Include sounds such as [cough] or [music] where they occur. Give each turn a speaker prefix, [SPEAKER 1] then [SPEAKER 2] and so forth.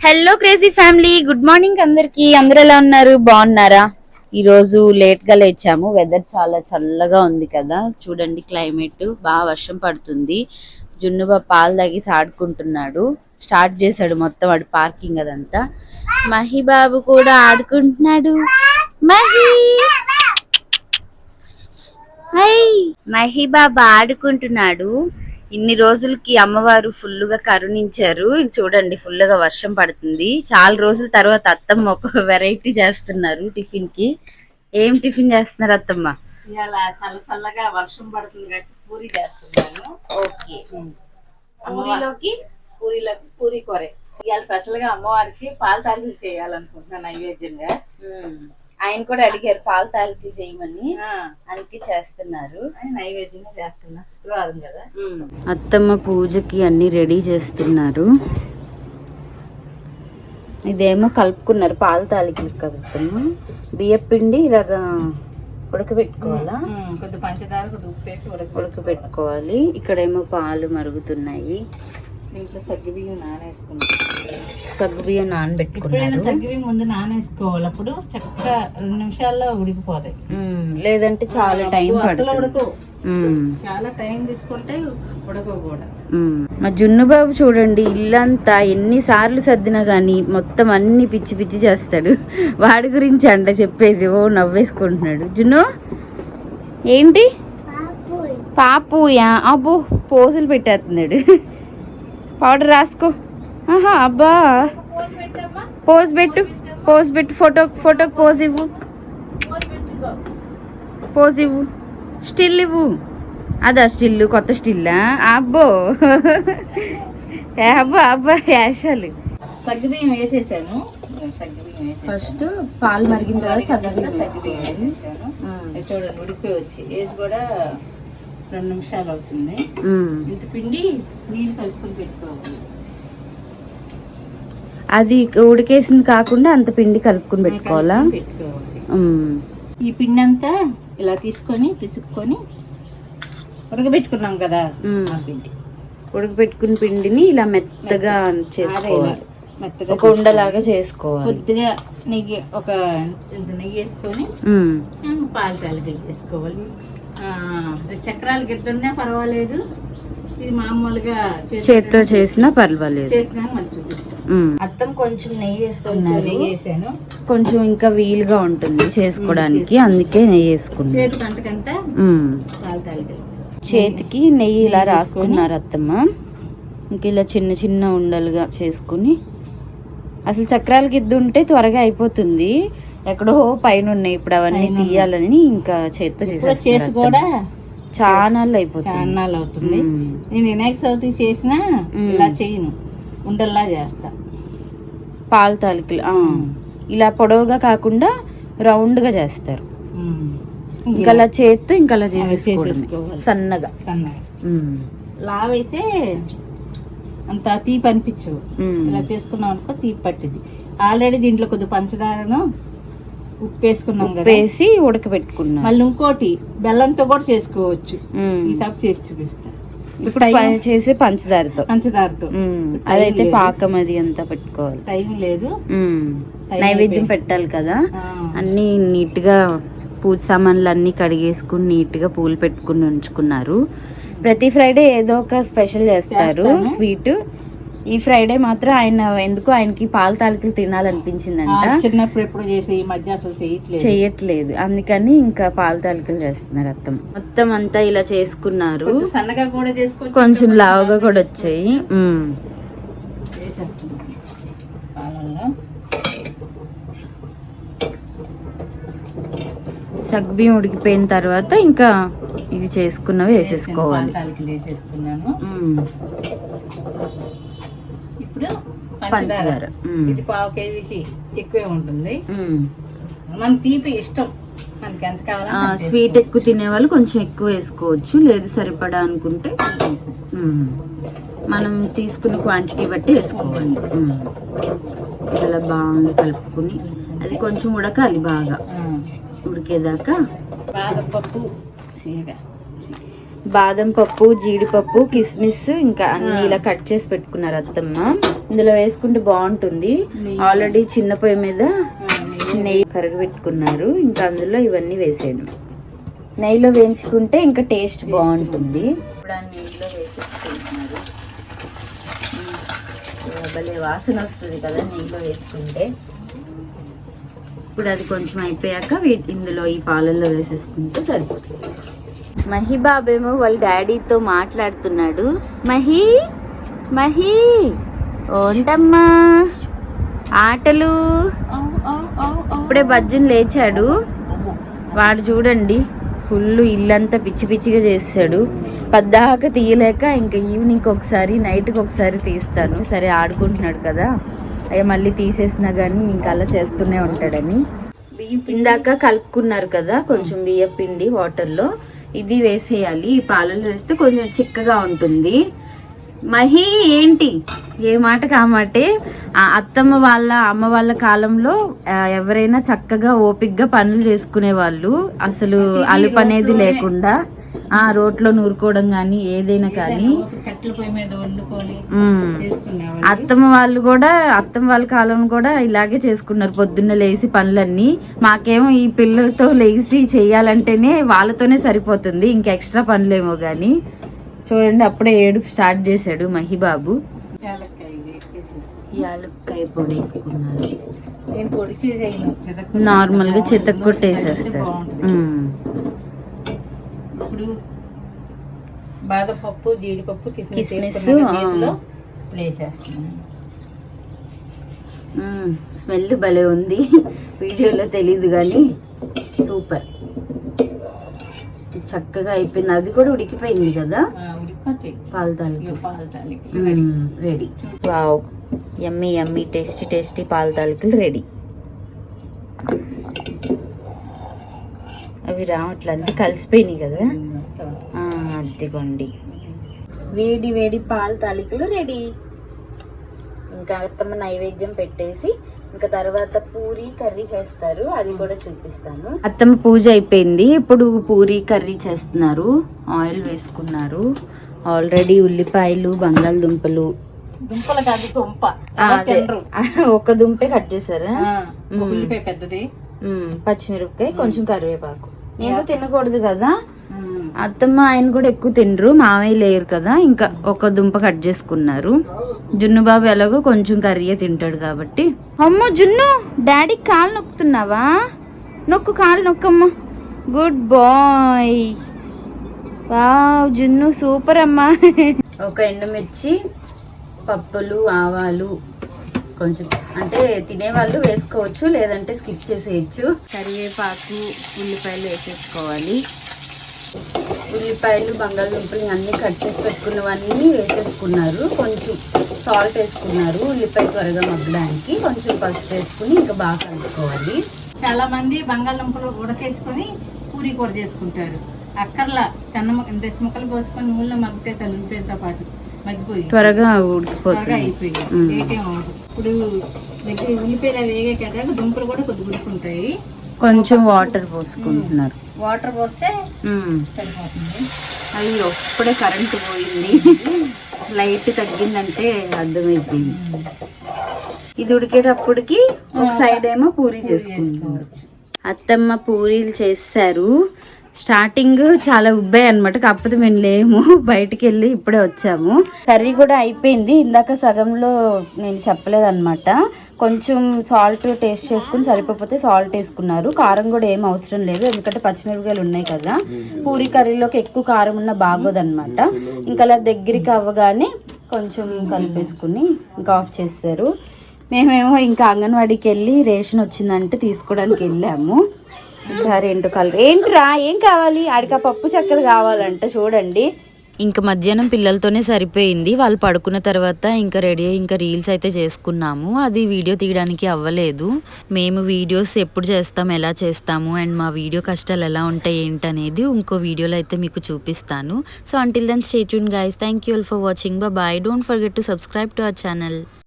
[SPEAKER 1] Hello crazy family good morning అందరికి. అందరు ఎలా ఉన్నారు? బాగున్నారా? ఈ రోజు లేట్గా లేచాము. వెదర్ చాలా చల్లగా ఉంది కదా. చూడండి క్లైమేట్ బాగా వర్షం పడుతుంది. జున్నుబా పాలు తాగి ఆడుకుంటున్నాడు. స్టార్ట్ చేశాడు మొత్తం వాడు పార్కింగ్ అదంతా. మహి బాబు కూడా ఆడుకుంటున్నాడు. మహి! హై! మహి బాబా ఆడుకుంటున్నాడు. ఇన్ని రోజులకి అమ్మవారు ఫుల్గా కరుణించారు చూడండి ఫుల్గా వర్షం పడుతుంది. చాలా రోజుల తర్వాత అత్తమ్మ ఒక వెరైటీ చేస్తున్నారు టిఫిన్కి ఏం టిఫిన్ చేస్తున్నారు అత్తమ్మ?
[SPEAKER 2] చల్లగా వర్షం పడుతుంది కాబట్టి పూరి చేస్తున్నాను.
[SPEAKER 1] ఓకే. పూరీలోకి
[SPEAKER 2] పూరీలకు పూరి కూరే. ఇవాళ స్పెషల్గా అమ్మవారికి పాలు తాలికలు చేయాలనుకుంటున్నాను నైవేద్యంగా.
[SPEAKER 1] ఆయన కూడా అడిగారు పాలు తాలికలు చేయమని. అందుకే చేస్తున్నారు.
[SPEAKER 2] అని నైవేద్యంగా చేస్తున్నా శుక్రవారం కదా.
[SPEAKER 1] అత్తమ్మ పూజకి అన్ని రెడీ చేస్తున్నారు. ఇదేమో కలుపుకున్నారు పాలు తాలికలు కదా అత్తమ్మ. బియ్యం పిండి ఇలాగా ఉడకబెట్టుకోవాలా?
[SPEAKER 2] కొద్ది పంచదార కొద్ది ఉప్పు వేసి ఉడక
[SPEAKER 1] ఉడకబెట్టుకోవాలి. ఇక్కడేమో పాలు మరుగుతున్నాయి.
[SPEAKER 2] దీంట్లో సగ్గుబియ్యం నానేసుకుంటాం
[SPEAKER 1] సగ్గుబియ్యం
[SPEAKER 2] ఎప్పుడైనా
[SPEAKER 1] నానబెట్టుకున్నారు
[SPEAKER 2] సగ్గుబియ్యం ముందు నానేసుకోవాలి. అప్పుడు చక్కగా రెండు నిమిషాల్లో ఉడికిపోతాయి.
[SPEAKER 1] లేదంటే చాలా టైం
[SPEAKER 2] అసలు
[SPEAKER 1] పడుతుంది.
[SPEAKER 2] ఉడకవు. చాలా టైం తీసుకుంటే ఉడకవు కూడా.
[SPEAKER 1] ఉమ్. మా జున్ను బాబు చూడండి ఇల్లంతా ఎన్నిసార్లు సర్దినా గానీ మొత్తం అన్ని పిచ్చి పిచ్చి చేస్తాడు. వాడి గురించి అంట చెప్పేది ఓ నవ్వేసుకుంటున్నాడు. జున్ను ఏంటి? పాపుయా. అబ్బో పోజులు పెట్టేస్తున్నాడు. పౌడర్ రాసుకో. ఆహా అబ్బా. పోజ్ పెట్టు పోజ్ పెట్టు. ఫోటో ఫోటోకి పోజ్ ఇవ్వు. పోజ్ ఇవ్వు. స్టిల్ ఇవ్వు. అదా స్టిల్ కొత్త స్టిల్లా అబ్బో. ఏ అబ్బా అబ్బా యాషాలు.
[SPEAKER 2] సగ్గుబియ్యం వేసేసాను.
[SPEAKER 1] ఫస్ట్ పాలు మరిగిన తర్వాత
[SPEAKER 2] సగ్గుబియ్యం వేసేసాను. చూడండి ఉడికిపోయి వచ్చి. ఏజ్ కూడా రెండు నిమిషాలు అవుతుంది. ఇంత పిండి నీళ్ళు కలుపుకొని పెట్టుకోవాలి.
[SPEAKER 1] అది ఉడికేసింది కాకుండా అంత పిండి కలుపుకుని పెట్టుకోవాలా.
[SPEAKER 2] ఈ పిండి అంతా ఇలా తీసుకొని పిసుక్కొని ఉడకబెట్టుకున్నాం కదా. ఆ పిండి.
[SPEAKER 1] ఉడకబెట్టుకున్న పిండిని ఇలా మెత్తగా చేసుకోవాలి.
[SPEAKER 2] మెత్తగా
[SPEAKER 1] ఒక ఉండలాగా చేసుకోవాలి.
[SPEAKER 2] కొద్దిగా నెయ్యి ఒక నెయ్యి వేసుకొని పాలు తాలికలు చేసుకోవాలి. చక్రాలు గిద్దున్నా పర్వాలేదు. ఇది మామూలుగా చేతితో
[SPEAKER 1] చేత్తో చేసినా పర్వాలేదు.
[SPEAKER 2] చేసినా మళ్ళీ చూపిస్తాను.
[SPEAKER 1] ఉమ్. అత్తం కొంచెం నెయ్యి
[SPEAKER 2] నెయ్యి వేసాను.
[SPEAKER 1] కొంచెం ఇంకా వీలుగా ఉంటుంది చేసుకోవడానికి అందుకే నెయ్యి
[SPEAKER 2] తాలికలు
[SPEAKER 1] చేతికి నెయ్యి ఇలా రాసుకున్నారు అత్తమ్మ. ఇంక ఇలా చిన్న చిన్న ఉండలుగా చేసుకుని. అసలు చక్రాలకి ఇద్దు ఉంటే త్వరగా అయిపోతుంది. ఎక్కడో పైన ఉన్నాయి ఇప్పుడు అవన్నీ తీయాలని ఇంకా చేత్తో
[SPEAKER 2] చేసి కూడా.
[SPEAKER 1] చానాళ్ళు అయిపోతుంది
[SPEAKER 2] చాన్నాళ్ళు అవుతుంది. నేను వినాయక చవితి చేసినా. ఇలా చేయను ఉండల్లా చేస్తా
[SPEAKER 1] పాలు తాలికలు. ఇలా పొడవుగా కాకుండా రౌండ్గా చేస్తారు. ఇంకా అలా చేత్తో ఇంకా అలా
[SPEAKER 2] చేసేసుకోవాలి.
[SPEAKER 1] సన్నగా
[SPEAKER 2] సన్నగా. లావైతే అంత తీపి అనిపించవు. ఇలా చేసుకున్నాం అనుకో తీపి పట్టింది ఆల్రెడీ దీంట్లో కొద్ది పంచదారను ఉప్పు వేసుకున్నాం కదా.
[SPEAKER 1] వేసి ఉడకబెట్టుకున్నారు
[SPEAKER 2] మళ్ళీ ఇంకోటి బెల్లంతో కూడా చేసుకోవచ్చు. ఈ తప్పు చేసి చూపిస్తా.
[SPEAKER 1] ఇప్పుడు చేసే పంచదారతో.
[SPEAKER 2] పంచదారతో.
[SPEAKER 1] అదైతే. పాకం అది అంతా పెట్టుకోవాలి?
[SPEAKER 2] టైం లేదు.
[SPEAKER 1] నైవేద్యం. పెట్టాలి కదా. అన్ని నీట్గా పూజ సామాన్లు అన్ని కడిగేసుకుని నీట్గా పూలు పెట్టుకుని ఉంచుకున్నారు. ప్రతి ఫ్రైడే ఏదో ఒక స్పెషల్ చేస్తారు. స్వీట్. ఈ ఫ్రైడే మాత్రం ఆయన ఎందుకో ఆయనకి పాల తాలికలు తినాలనిపించిందంట?
[SPEAKER 2] చిన్నప్పుడు ఎప్పుడు చేసి ఈ మధ్య అసలు చేయట్లేదు.
[SPEAKER 1] అందుకని ఇంకా పాల తాలికలు చేస్తున్నారు అత్తం మొత్తం అంతా ఇలా చేసుకున్నారు.
[SPEAKER 2] కొంచెం సన్నగా కూడా చేసుకోవచ్చు.
[SPEAKER 1] కొంచెం లావుగా కూడా వచ్చాయి. సగ్గుబియ్యం ఉడికిపోయిన తర్వాత ఇంకా ఇవి చేసుకున్నవి వేసేసుకోవాలి.
[SPEAKER 2] వేసేసుకున్నాను
[SPEAKER 1] ఉమ్.
[SPEAKER 2] ఇప్పుడు
[SPEAKER 1] పంచదార.
[SPEAKER 2] ఇది పావు కేజీకి ఎక్కువే ఉంటుంది. మన తీపి ఇష్టం. మనకి ఎంత
[SPEAKER 1] స్వీట్ ఎక్కువ తినే వాళ్ళు కొంచెం ఎక్కువ వేసుకోవచ్చు. లేదు సరిపడా అనుకుంటే. మనం తీసుకున్న క్వాంటిటీ బట్టి వేసుకోవాలి. ఇలా బాగా కలుపుకుని. అది కొంచెం ఉడకాలి బాగా. ఉడికేదాకా
[SPEAKER 2] బాదం పప్పు సీగ
[SPEAKER 1] బాదం పప్పు జీడిపప్పు కిస్మిస్ ఇంకా అన్ని ఇలా కట్ చేసి పెట్టుకున్నారు అత్తమ్మ. ఇందులో వేసుకుంటే బాగుంటుంది. ఆల్రెడీ చిన్న పొయ్యి మీద
[SPEAKER 2] నెయ్యి.
[SPEAKER 1] కరగబెట్టుకున్నారు. ఇంకా అందులో ఇవన్నీ వేసేయడం నెయ్యిలో వేయించుకుంటే ఇంకా టేస్ట్ బాగుంటుంది. ఇప్పుడు ఆ నెయ్యిలో వేసేసుకుంటున్నారు. భలే వాసన వస్తుంది కదా నెయ్యిలో వేసుకుంటే. ఇప్పుడు అది కొంచెం అయిపోయాక ఇందులో ఈ పాలల్లో వేసేసుకుంటే సరిపోతుంది. మహి బాబేమో వాళ్ళ డాడీతో మాట్లాడుతున్నాడు. మహి మహి ఓంటమ్మా ఆటలు. ఇప్పుడే బజ్జుని లేచాడు. వాడు చూడండి ఫుల్ ఇల్లంతా పిచ్చి పిచ్చిగా చేసాడు పద్దాక తీయలేక ఇంకా ఈవినింగ్ ఒకసారి నైట్కి ఒకసారి తీస్తాను. సరే ఆడుకుంటున్నాడు కదా. అయ్యా మళ్ళీ తీసేసినా కానీ ఇంకా అలా చేస్తూనే ఉంటాడని. ఇందాక కలుపుకున్నారు కదా కొంచెం బియ్య పిండి వాటర్లో. ఇది వేసేయాలి. ఈ పాలలో వేస్తే కొంచెం చిక్కగా ఉంటుంది. మహి ఏంటి? ఏ మాటే? ఆ అత్తమ్మ వాళ్ళ అమ్మ వాళ్ళ కాలంలో ఎవరైనా చక్కగా ఓపిగ్గా పనులు చేసుకునే వాళ్ళు అసలు అలుపు అనేది లేకుండా. ఆ రోట్లో నూరుకోవడం కానీ ఏదైనా కానీ అత్తమ్మ వాళ్ళు కూడా అత్తమ్మ వాళ్ళ కాలం కూడా ఇలాగే చేసుకున్నారు. పొద్దున్న లేచి పనులన్నీ. మాకేమో ఈ పిల్లలతో లేచి చేయాలంటేనే వాళ్ళతోనే సరిపోతుంది. ఇంకా ఎక్స్ట్రా పనులేమో కానీ చూడండి అప్పుడే ఏడుపు స్టార్ట్ చేశాడు మహిబాబు.
[SPEAKER 2] యాలక్కాయ
[SPEAKER 1] పొడి వేసుకున్నారు
[SPEAKER 2] చితక
[SPEAKER 1] నార్మల్గా చెత్త కొట్టేసేస్తారు
[SPEAKER 2] ఇప్పుడు బాదపప్పు జీడిపప్పు కిస్మిస్ వేసేస్తున్నాను.
[SPEAKER 1] స్మెల్ భలే ఉంది. వీడియోలో తెలీదు కానీ సూపర్. చక్కగా అయిపోయింది. అది కూడా ఉడికిపోయింది కదా? పాలు తాలిక
[SPEAKER 2] పాలు తాలికి
[SPEAKER 1] ready. Wow. Yummy yummy tasty tasty పాలు తాలికలు రెడీ. అవి రావట్లే కలిసిపోయినాయి కదా. అదిగోండి. వేడి వేడి పాలు తాలికలు రెడీ. ఇంకా అత్తమ్మ నైవేద్యం పెట్టేసి ఇంకా తర్వాత పూరి కర్రీ చేస్తారు అది కూడా చూపిస్తాను. అత్తమ్మ పూజ అయిపోయింది. ఇప్పుడు పూరి కర్రీ చేస్తున్నారు. ఆయిల్ వేసుకున్నారు. ఆల్రెడీ ఉల్లిపాయలు బంగాళదుంపలు.
[SPEAKER 2] దుంపలు కాదు దుంప.
[SPEAKER 1] ఒక దుంపే కట్ చేశారా? మ్మ్.
[SPEAKER 2] ఉల్లిపాయ పెద్దది.
[SPEAKER 1] పచ్చిమిరపకాయ కొంచెం కరివేపాకు. నేను తినకూడదు కదా.
[SPEAKER 2] మ్మ్.
[SPEAKER 1] అత్తమ్మ ఆయన కూడా ఎక్కువ తినరు మామయ్య లేరు కదా ఇంకా ఒక దుంప కట్ చేసుకున్నారు. జున్ను బాబు ఎలాగో కొంచెం కర్రీయే తింటాడు కాబట్టి. అమ్మ జున్ను డాడీ కాలు నొక్కుతున్నావా? నొక్కు కాలు నొక్కమ్మ. Good boy. Wow Junnu super అమ్మా. ఒక ఎండుమిర్చి పప్పులు ఆవాలు కొంచెం అంటే తినేవాళ్ళు వేసుకోవచ్చు లేదంటే స్కిప్ చేసేయచ్చు. కరివేపాకు ఉల్లిపాయలు వేసేసుకోవాలి. ఉల్లిపాయలు బంగాళదుంపలు అన్నీ కట్ చేసి పెట్టుకున్నవన్నీ వేసేసుకున్నారు. కొంచెం సాల్ట్ వేసుకున్నారు. ఉల్లిపాయ త్వరగా మగ్గడానికి కొంచెం పసుపు వేసుకుని ఇంకా బాగా కలుపుకోవాలి.
[SPEAKER 2] చాలా మంది బంగాళదుంపలు ఉడకేసుకొని పూరి కూర చేసుకుంటారు. అక్కర్లా చిన్న దశ ముక్కలు కోసుకొని నూనెలో మగ్గితే చాలు ఉల్లిపాయలతో పాటు మగ్గిపోయి
[SPEAKER 1] త్వరగా
[SPEAKER 2] త్వరగా అయిపోయి
[SPEAKER 1] మ్మ్.
[SPEAKER 2] ఇప్పుడు దగ్గర ఉల్లిపాయలు వేగే కదా దుంపలు కూడా కొద్ది ఉడుకుంటాయి.
[SPEAKER 1] కొంచెం వాటర్ పోసుకుంటున్నారు.
[SPEAKER 2] వాటర్ పోస్తే. సరిపోతుంది.
[SPEAKER 1] అయ్యో ఇప్పుడే కరెంటు పోయింది. లైట్ తగ్గిందంటే అర్థమైపోయింది. ఇది ఉడికేటప్పటికి ఒక సైడ్ ఏమో పూరి
[SPEAKER 2] చేసుకోవచ్చు.
[SPEAKER 1] అత్తమ్మ పూరీలు చేశారు స్టార్టింగ్ చాలా ఉబ్బాయి అనమాట కాకపోతే మేము లేము. [laughs] బయటికి వెళ్ళి ఇప్పుడే వచ్చాము. కర్రీ కూడా అయిపోయింది. ఇందాక సగంలో నేను చెప్పలేదన్నమాట. కొంచెం సాల్ట్ టేస్ట్ చేసుకుని సరిపోతే సాల్ట్ వేసుకున్నారు. కారం కూడా ఏం అవసరం లేదు. ఎందుకంటే పచ్చిమిరపకాయలు ఉన్నాయి కదా. పూరి కర్రీలోకి ఎక్కువ కారం ఉన్న బాగోదన్నమాట. ఇంకా అలా దగ్గరికి అవ్వగానే కొంచెం కలిపేసుకుని ఇంకా ఆఫ్ చేస్తారు మేమేమో ఇంకా అంగన్వాడీకి వెళ్ళి రేషన్ వచ్చిందంటే తీసుకోవడానికి వెళ్ళాము. సరే ఏంటో కలర్. ఏంట్రా ఏం కావాలి? ఆడికి ఆ పప్పు చక్కలు కావాలంట చూడండి.
[SPEAKER 3] ఇంకా మధ్యాహ్నం పిల్లలతోనే సరిపోయింది. వాళ్ళు పడుకున్న తర్వాత ఇంకా రెడీ అయ్యి ఇంకా రీల్స్ అయితే చేసుకున్నాము. అది వీడియో తీయడానికి అవ్వలేదు. మేము వీడియోస్ ఎప్పుడు చేస్తాం ఎలా చేస్తాము అండ్ మా వీడియో కష్టాలు ఎలా ఉంటాయి ఏంటనేది ఇంకో వీడియోలో అయితే మీకు చూపిస్తాను. So until then stay tuned guys thank you all for watching bye don't forget to subscribe to our channel